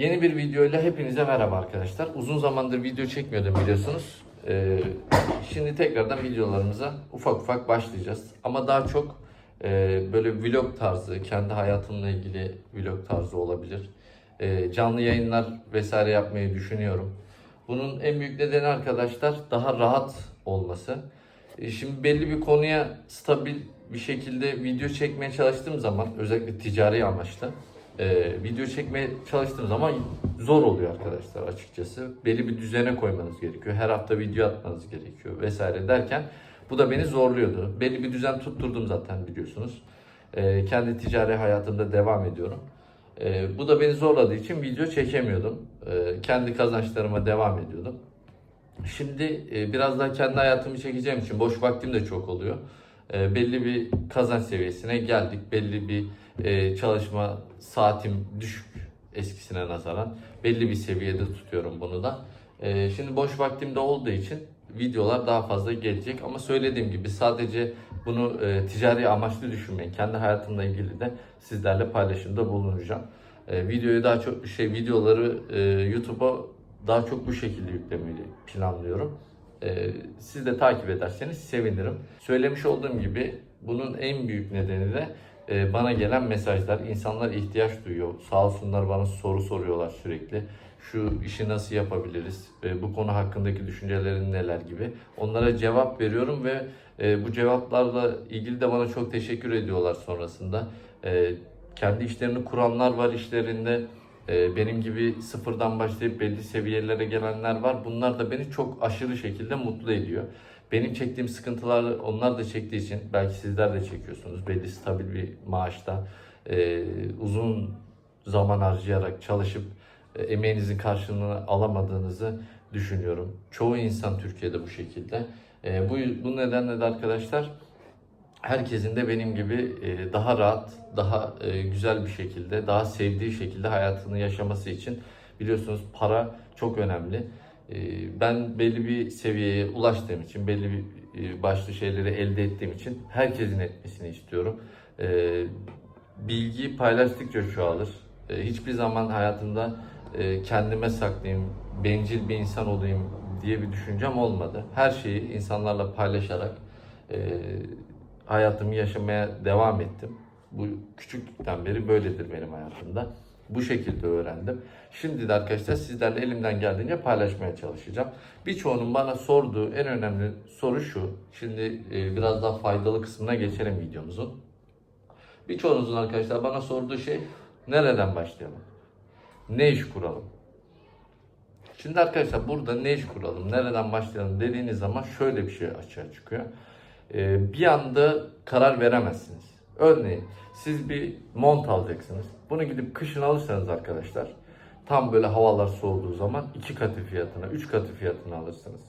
Yeni bir videoyla hepinize merhaba arkadaşlar. Uzun zamandır video çekmiyordum biliyorsunuz. Ee, şimdi tekrardan videolarımıza ufak ufak başlayacağız. Ama daha çok e, böyle vlog tarzı, kendi hayatımla ilgili vlog tarzı olabilir. Ee, canlı yayınlar vesaire yapmayı düşünüyorum. Bunun en büyük nedeni arkadaşlar daha rahat olması. E, Şimdi belli bir konuya stabil bir şekilde video çekmeye çalıştığım zaman özellikle ticari amaçlı e, video çekmeye çalıştığım zaman zor oluyor arkadaşlar açıkçası. Belli bir düzene koymanız gerekiyor. Her hafta video atmanız gerekiyor vesaire derken bu da beni zorluyordu. Belli bir düzen tutturdum zaten biliyorsunuz. E, kendi ticari hayatımda devam ediyorum. E, bu da beni zorladığı için video çekemiyordum. E, kendi kazançlarıma devam ediyordum. Şimdi e, biraz daha kendi hayatımı çekeceğim için boş vaktim de çok oluyor. E, belli bir kazanç seviyesine geldik. Belli bir e, çalışma saatim düşük eskisine nazaran. Belli bir seviyede tutuyorum bunu da. E, şimdi boş vaktimde olduğu için videolar daha fazla gelecek. Ama söylediğim gibi sadece bunu e, ticari amaçlı düşünmeyin. Kendi hayatımla ilgili de sizlerle paylaşımda bulunacağım. E, videoyu daha çok şey videoları e, YouTube'a daha çok bu şekilde yüklemeyi planlıyorum. Ee, siz de takip ederseniz sevinirim. Söylemiş olduğum gibi bunun en büyük nedeni de e, bana gelen mesajlar. İnsanlar ihtiyaç duyuyor. Sağ olsunlar bana soru soruyorlar sürekli. Şu işi nasıl yapabiliriz? E, bu konu hakkındaki düşüncelerin neler gibi. Onlara cevap veriyorum ve e, bu cevaplarla ilgili de bana çok teşekkür ediyorlar sonrasında. E, kendi işlerini kuranlar var işlerinde. Ee, benim gibi sıfırdan başlayıp belli seviyelere gelenler var. Bunlar da beni çok aşırı şekilde mutlu ediyor. Benim çektiğim sıkıntıları onlar da çektiği için belki sizler de çekiyorsunuz. Belli stabil bir maaşta e, uzun zaman harcayarak çalışıp e, emeğinizin karşılığını alamadığınızı düşünüyorum. Çoğu insan Türkiye'de bu şekilde. E, bu, bu nedenle de arkadaşlar herkesin de benim gibi e, daha rahat, daha e, güzel bir şekilde, daha sevdiği şekilde hayatını yaşaması için biliyorsunuz para çok önemli. E, Ben belli bir seviyeye ulaştığım için, belli bir e, başlı şeyleri elde ettiğim için herkesin etmesini istiyorum. E, Bilgi paylaştıkça çoğalır. E, Hiçbir zaman hayatımda e, kendime saklayayım, bencil bir insan olayım diye bir düşüncem olmadı. Her şeyi insanlarla paylaşarak e, hayatımı yaşamaya devam ettim. Bu küçüklükten beri böyledir benim hayatımda. Bu şekilde öğrendim. Şimdi de arkadaşlar sizlerle elimden geldiğince paylaşmaya çalışacağım. Birçoğunun bana sorduğu en önemli soru şu. Şimdi e, biraz daha faydalı kısmına geçelim videomuzun. Birçoğunuzun arkadaşlar bana sorduğu şey nereden başlayalım? Ne iş kuralım? Şimdi arkadaşlar burada ne iş kuralım, nereden başlayalım dediğiniz zaman şöyle bir şey açığa çıkıyor. Ee, bir anda karar veremezsiniz. Örneğin siz bir mont alacaksınız. Bunu gidip kışın alırsanız arkadaşlar tam böyle havalar soğuduğu zaman iki katı fiyatına, üç katı fiyatına alırsınız.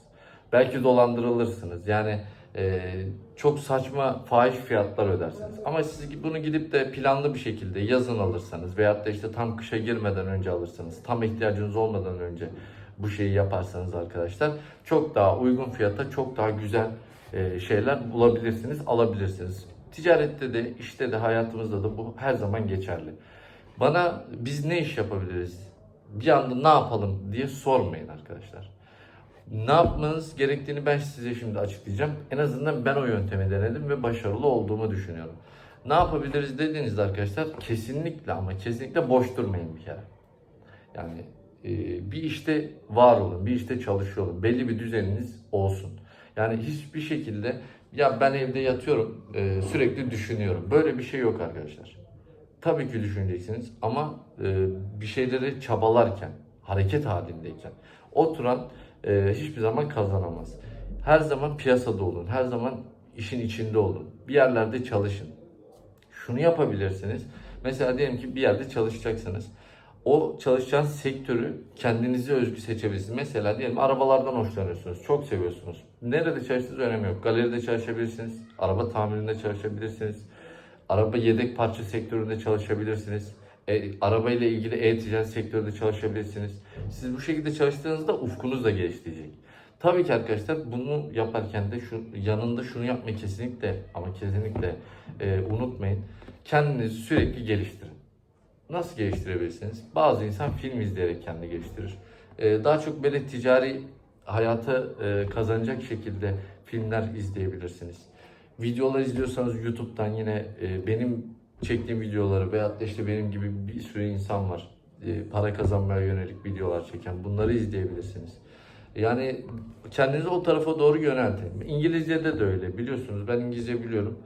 Belki dolandırılırsınız. Yani e, çok saçma fahiş fiyatlar ödersiniz. Ama siz bunu gidip de planlı bir şekilde yazın alırsanız veyahut da işte tam kışa girmeden önce alırsanız, tam ihtiyacınız olmadan önce bu şeyi yaparsanız arkadaşlar çok daha uygun fiyata çok daha güzel e, şeyler bulabilirsiniz, alabilirsiniz. Ticarette de, işte de, hayatımızda da bu her zaman geçerli. Bana biz ne iş yapabiliriz, bir anda ne yapalım diye sormayın arkadaşlar. Ne yapmanız gerektiğini ben size şimdi açıklayacağım. En azından ben o yöntemi denedim ve başarılı olduğumu düşünüyorum. Ne yapabiliriz dediğinizde arkadaşlar kesinlikle ama kesinlikle boş durmayın bir kere. Yani e, bir işte var olun, bir işte çalışıyor olun. Belli bir düzeniniz olsun. Yani hiçbir şekilde ya ben evde yatıyorum e, sürekli düşünüyorum. Böyle bir şey yok arkadaşlar. Tabii ki düşüneceksiniz ama e, bir şeyleri çabalarken, hareket halindeyken oturan e, hiçbir zaman kazanamaz. Her zaman piyasada olun, her zaman işin içinde olun. Bir yerlerde çalışın. Şunu yapabilirsiniz. Mesela diyelim ki bir yerde çalışacaksınız. O çalışacağınız sektörü kendinize özgü seçebilirsiniz. Mesela diyelim arabalardan hoşlanıyorsunuz. Çok seviyorsunuz. Nerede çalıştığınız önemi yok. Galeride çalışabilirsiniz. Araba tamirinde çalışabilirsiniz. Araba yedek parça sektöründe çalışabilirsiniz. E, araba ile ilgili e-ticaret sektöründe çalışabilirsiniz. Siz bu şekilde çalıştığınızda ufkunuz da geliştirecek. Tabii ki arkadaşlar bunu yaparken de şu yanında şunu yapmayı kesinlikle ama kesinlikle e, unutmayın. Kendinizi sürekli geliştirin. Nasıl geliştirebilirsiniz? Bazı insan film izleyerek kendini geliştirir. Ee, daha çok böyle ticari hayata e, kazanacak şekilde filmler izleyebilirsiniz. Videolar izliyorsanız YouTube'dan yine e, benim çektiğim videoları veyahut da işte benim gibi bir sürü insan var. E, para kazanmaya yönelik videolar çeken bunları izleyebilirsiniz. Yani kendinizi o tarafa doğru yöneltin. İngilizce'de de öyle biliyorsunuz ben İngilizce biliyorum.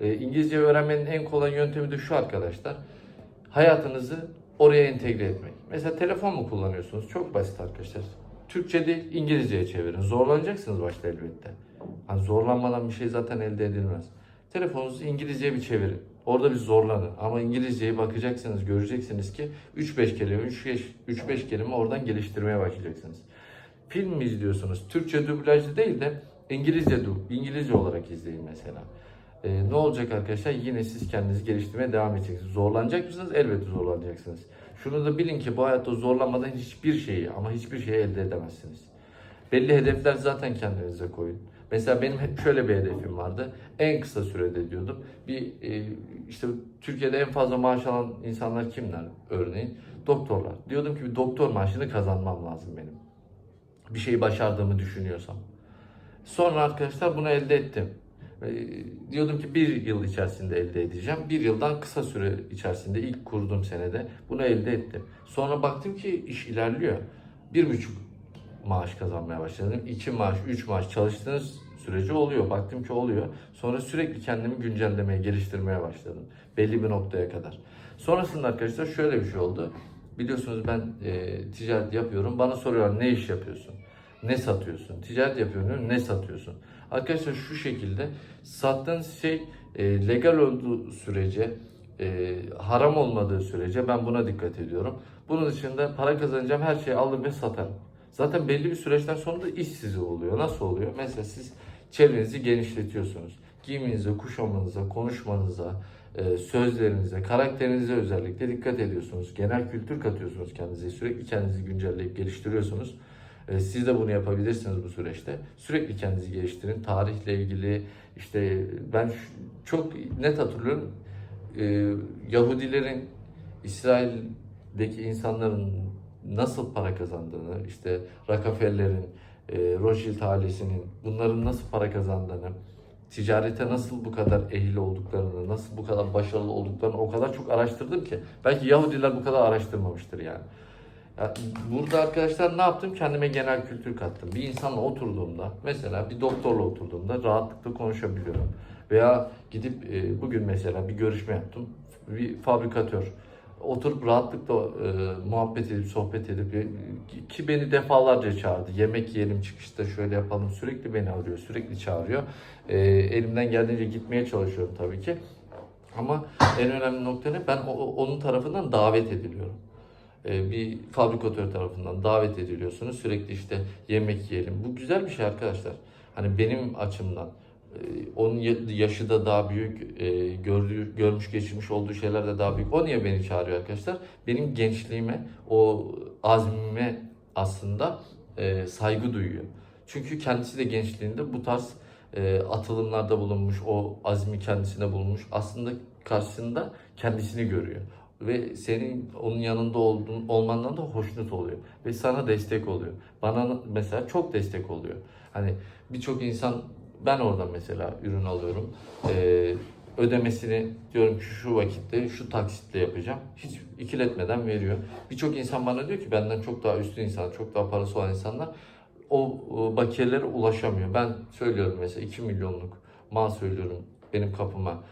İngilizce öğrenmenin en kolay yöntemi de şu arkadaşlar. Hayatınızı oraya entegre etmek. Mesela telefon mu kullanıyorsunuz? Çok basit arkadaşlar. Türkçe değil İngilizceye çevirin. Zorlanacaksınız başta elbette. Hani zorlanmadan bir şey zaten elde edilmez. Telefonunuzu İngilizceye bir çevirin. Orada bir zorlanın. Ama İngilizceye bakacaksınız, göreceksiniz ki 3-5 kelime, 3-5 kelime oradan geliştirmeye başlayacaksınız. Film mi izliyorsunuz? Türkçe dublajlı değil de İngilizce İngilizce olarak izleyin mesela. Ee, ne olacak arkadaşlar? Yine siz kendinizi geliştirmeye devam edeceksiniz. Zorlanacak mısınız? Elbette zorlanacaksınız. Şunu da bilin ki bu hayatta zorlanmadan hiçbir şeyi ama hiçbir şeyi elde edemezsiniz. Belli hedefler zaten kendinize koyun. Mesela benim hep şöyle bir hedefim vardı. En kısa sürede diyordum. Bir e, işte Türkiye'de en fazla maaş alan insanlar kimler örneğin? Doktorlar. Diyordum ki bir doktor maaşını kazanmam lazım benim. Bir şeyi başardığımı düşünüyorsam. Sonra arkadaşlar bunu elde ettim. E, diyordum ki bir yıl içerisinde elde edeceğim. Bir yıldan kısa süre içerisinde ilk kurduğum senede bunu elde ettim. Sonra baktım ki iş ilerliyor. Bir buçuk maaş kazanmaya başladım. İki maaş, üç maaş çalıştığınız sürece oluyor. Baktım ki oluyor. Sonra sürekli kendimi güncellemeye, geliştirmeye başladım. Belli bir noktaya kadar. Sonrasında arkadaşlar şöyle bir şey oldu. Biliyorsunuz ben e, ticaret yapıyorum. Bana soruyorlar ne iş yapıyorsun? Ne satıyorsun? Ticaret yapıyorum diyorum, ne satıyorsun? Arkadaşlar şu şekilde sattığınız şey e, legal olduğu sürece e, haram olmadığı sürece ben buna dikkat ediyorum. Bunun dışında para kazanacağım her şeyi alır ve satarım. Zaten belli bir süreçten sonra da iş size oluyor. Nasıl oluyor? Mesela siz çevrenizi genişletiyorsunuz. Giyiminize, kuşamınıza, konuşmanıza, e, sözlerinize, karakterinize özellikle dikkat ediyorsunuz. Genel kültür katıyorsunuz kendinize. Sürekli kendinizi güncelleyip geliştiriyorsunuz. E, Siz de bunu yapabilirsiniz bu süreçte. Sürekli kendinizi geliştirin. Tarihle ilgili işte ben çok net hatırlıyorum. E, Yahudilerin İsrail'deki insanların nasıl para kazandığını, işte Rockefeller'in, e, Rothschild ailesinin bunların nasıl para kazandığını, ticarete nasıl bu kadar ehil olduklarını, nasıl bu kadar başarılı olduklarını o kadar çok araştırdım ki. Belki Yahudiler bu kadar araştırmamıştır yani. Ya burada arkadaşlar ne yaptım? Kendime genel kültür kattım. Bir insanla oturduğumda, mesela bir doktorla oturduğumda rahatlıkla konuşabiliyorum. Veya gidip e, bugün mesela bir görüşme yaptım. Bir fabrikatör oturup rahatlıkla e, muhabbet edip sohbet edip e, ki beni defalarca çağırdı. Yemek yiyelim çıkışta şöyle yapalım. Sürekli beni arıyor, sürekli çağırıyor. E, elimden geldiğince gitmeye çalışıyorum tabii ki. Ama en önemli nokta ne? Ben o- onun tarafından davet ediliyorum. E, bir fabrikatör tarafından davet ediliyorsunuz. Sürekli işte yemek yiyelim. Bu güzel bir şey arkadaşlar. Hani benim açımdan. E, Onun ya- yaşı da daha büyük, e, gördüğü, görmüş geçirmiş olduğu şeyler de daha büyük. O niye beni çağırıyor arkadaşlar? Benim gençliğime, o azmime aslında saygı duyuyor. Çünkü kendisi de gençliğinde bu tarz atılımlarda bulunmuş, o azmi kendisine bulunmuş. Aslında karşısında kendisini görüyor ve senin onun yanında olduğun olmandan da hoşnut oluyor ve sana destek oluyor. Bana mesela çok destek oluyor. Hani birçok insan ben oradan mesela ürün alıyorum. Ee, ödemesini diyorum ki şu vakitte şu taksitle yapacağım. Hiç ikiletmeden veriyor. Birçok insan bana diyor ki benden çok daha üstün insan, çok daha parası olan insanlar o bakiyelere ulaşamıyor. Ben söylüyorum mesela 2 milyonluk mal söylüyorum benim kapıma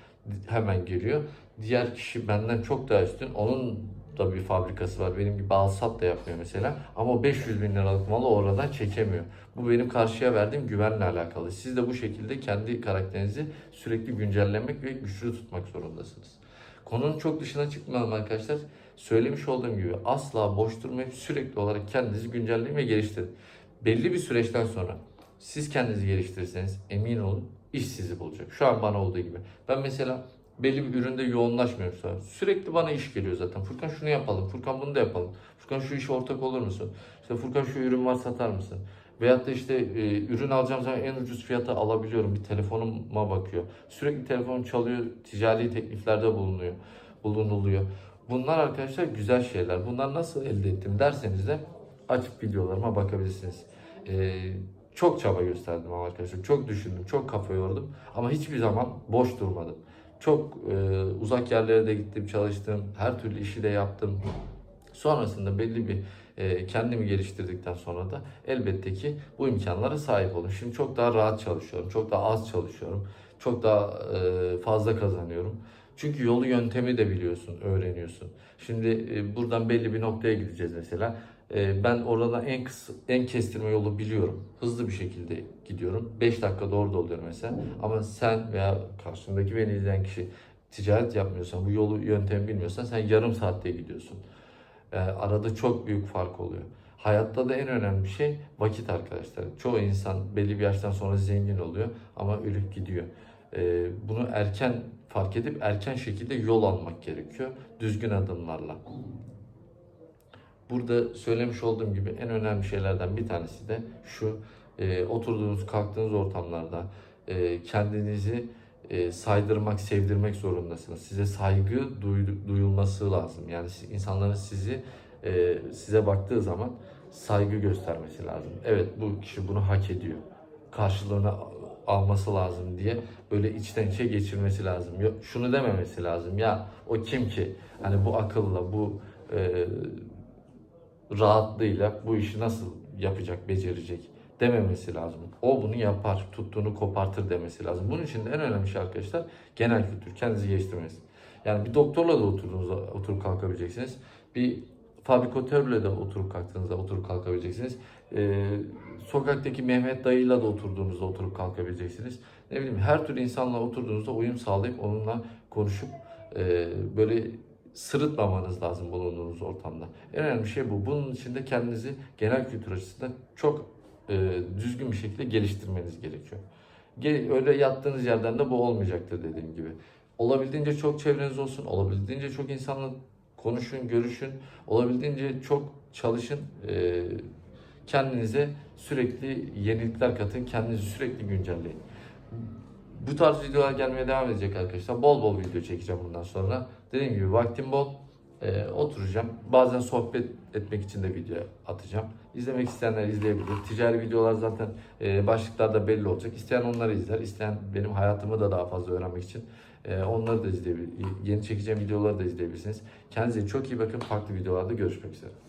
hemen geliyor. Diğer kişi benden çok daha üstün. Onun da bir fabrikası var. Benim gibi alsat da yapmıyor mesela. Ama o 500 bin liralık malı oradan çekemiyor. Bu benim karşıya verdiğim güvenle alakalı. Siz de bu şekilde kendi karakterinizi sürekli güncellemek ve güçlü tutmak zorundasınız. Konunun çok dışına çıkmayalım arkadaşlar. Söylemiş olduğum gibi asla boş durmayıp sürekli olarak kendinizi güncelleyin ve geliştirin. Belli bir süreçten sonra siz kendinizi geliştirirseniz emin olun iş sizi bulacak. Şu an bana olduğu gibi. Ben mesela belli bir üründe yoğunlaşmıyorum. Sürekli bana iş geliyor zaten. Furkan şunu yapalım, Furkan bunu da yapalım. Furkan şu işe ortak olur musun? İşte Furkan şu ürün var satar mısın? Veyahut da işte e, ürün alacağım zaman en ucuz fiyata alabiliyorum. Bir telefonuma bakıyor. Sürekli telefonum çalıyor, ticari tekliflerde bulunuyor, bulunuluyor. Bunlar arkadaşlar güzel şeyler. Bunlar nasıl elde ettim derseniz de açıp videolarıma bakabilirsiniz. Ee, çok çaba gösterdim ama arkadaşlar. Çok düşündüm, çok kafa yordum. Ama hiçbir zaman boş durmadım. Çok e, uzak yerlere de gittim, çalıştım. Her türlü işi de yaptım. Sonrasında belli bir e, kendimi geliştirdikten sonra da elbette ki bu imkanlara sahip oldum. Şimdi çok daha rahat çalışıyorum, çok daha az çalışıyorum, çok daha e, fazla kazanıyorum. Çünkü yolu yöntemi de biliyorsun, öğreniyorsun. Şimdi e, buradan belli bir noktaya gideceğiz mesela. E, ben orada en kısa, en kestirme yolu biliyorum. Hızlı bir şekilde gidiyorum. 5 dakikada orada oluyorum mesela. Ama sen veya karşındaki beni izleyen kişi ticaret yapmıyorsan, bu yolu yöntemi bilmiyorsan sen yarım saatte gidiyorsun. E, arada çok büyük fark oluyor. Hayatta da en önemli şey vakit arkadaşlar. Çoğu insan belli bir yaştan sonra zengin oluyor ama ölüp gidiyor. E, bunu erken fark edip erken şekilde yol almak gerekiyor. Düzgün adımlarla. Burada söylemiş olduğum gibi en önemli şeylerden bir tanesi de şu. e, oturduğunuz, kalktığınız ortamlarda e, kendinizi e, saydırmak, sevdirmek zorundasınız. Size saygı duy- duyulması lazım. Yani insanların sizi e, size baktığı zaman saygı göstermesi lazım. Evet bu kişi bunu hak ediyor. Karşılığını alması lazım diye böyle içten içe geçirmesi lazım. Şunu dememesi lazım. Ya o kim ki? Hani bu akılla, bu e, rahatlığıyla bu işi nasıl yapacak, becerecek dememesi lazım. O bunu yapar, tuttuğunu kopartır demesi lazım. Bunun için de en önemli şey arkadaşlar genel kültür, kendinizi geliştirmeniz. Yani bir doktorla da oturduğunuzda oturup kalkabileceksiniz. Bir fabrikatörle de oturup kalktığınızda oturup kalkabileceksiniz. Ee, sokaktaki Mehmet dayıyla da oturduğunuzda oturup kalkabileceksiniz. Ne bileyim her türlü insanla oturduğunuzda uyum sağlayıp onunla konuşup e, böyle sırıtmamanız lazım bulunduğunuz ortamda. En önemli şey bu. Bunun için de kendinizi genel kültür açısından çok e, düzgün bir şekilde geliştirmeniz gerekiyor. Ge- Öyle yattığınız yerden de bu olmayacaktır dediğim gibi. Olabildiğince çok çevreniz olsun, olabildiğince çok insanla konuşun, görüşün, olabildiğince çok çalışın. E, kendinize sürekli yenilikler katın, kendinizi sürekli güncelleyin. Bu tarz videolar gelmeye devam edecek arkadaşlar. Bol bol video çekeceğim bundan sonra. Dediğim gibi vaktim bol. Ee, oturacağım. Bazen sohbet etmek için de video atacağım. İzlemek isteyenler izleyebilir. Ticari videolar zaten e, başlıklarda belli olacak. İsteyen onları izler. İsteyen benim hayatımı da daha fazla öğrenmek için e, onları da izleyebilir. Yeni çekeceğim videoları da izleyebilirsiniz. Kendinize çok iyi bakın. Farklı videolarda görüşmek üzere.